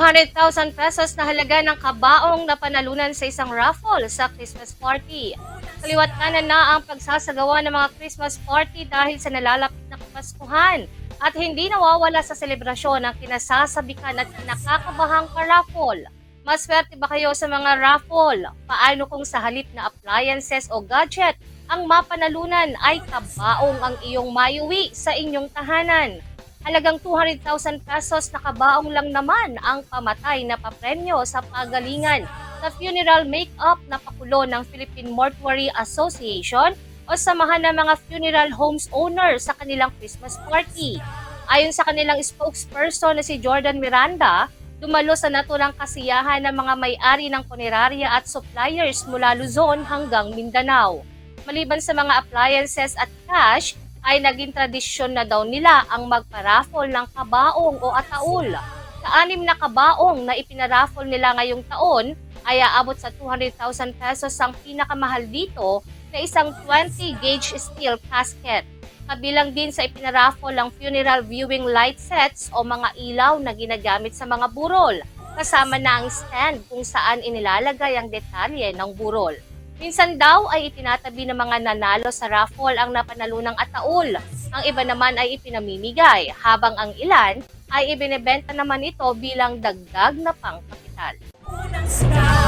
200,000 pesos na halaga ng kabaong na panalunan sa isang raffle sa Christmas party. Kaliwat kanan na ang pagsasagawa ng mga Christmas party dahil sa nalalapit na kapaskuhan at hindi nawawala sa selebrasyon ang kinasasabikan at nakakabahang ka-raffle. Maswerte ba kayo sa mga raffle? Paano kung sa halip na appliances o gadget, ang mapanalunan ay kabaong ang iyong mayuwi sa inyong tahanan? Halagang 200,000 pesos na kabaong lang naman ang pamatay na papremyo sa pagalingan sa funeral make-up na pakulo ng Philippine Mortuary Association o samahan ng mga funeral homes owner sa kanilang Christmas party. Ayon sa kanilang spokesperson na si Jordan Miranda, dumalo sa naturang kasiyahan ng mga may-ari ng punerarya at suppliers mula Luzon hanggang Mindanao. Maliban sa mga appliances at cash, ay naging tradisyon na daw nila ang magpa-raffle ng kabaong o ataul. Sa-anim na kabaong na ipinaraffle nila ngayong taon ay aabot sa 200,000 pesos ang pinakamahal dito na isang 20 gauge steel casket. Kabilang din sa ipinaraffle ang funeral viewing light sets o mga ilaw na ginagamit sa mga burol. Kasama na ang stand kung saan inilalagay ang detalye ng burol. Minsan daw ay itinatabi ng mga nanalo sa raffle ang napanalunang ataul. Ang iba naman ay ipinamimigay, habang ang ilan ay ibinebenta naman ito bilang dagdag na pangkapital. Unang sky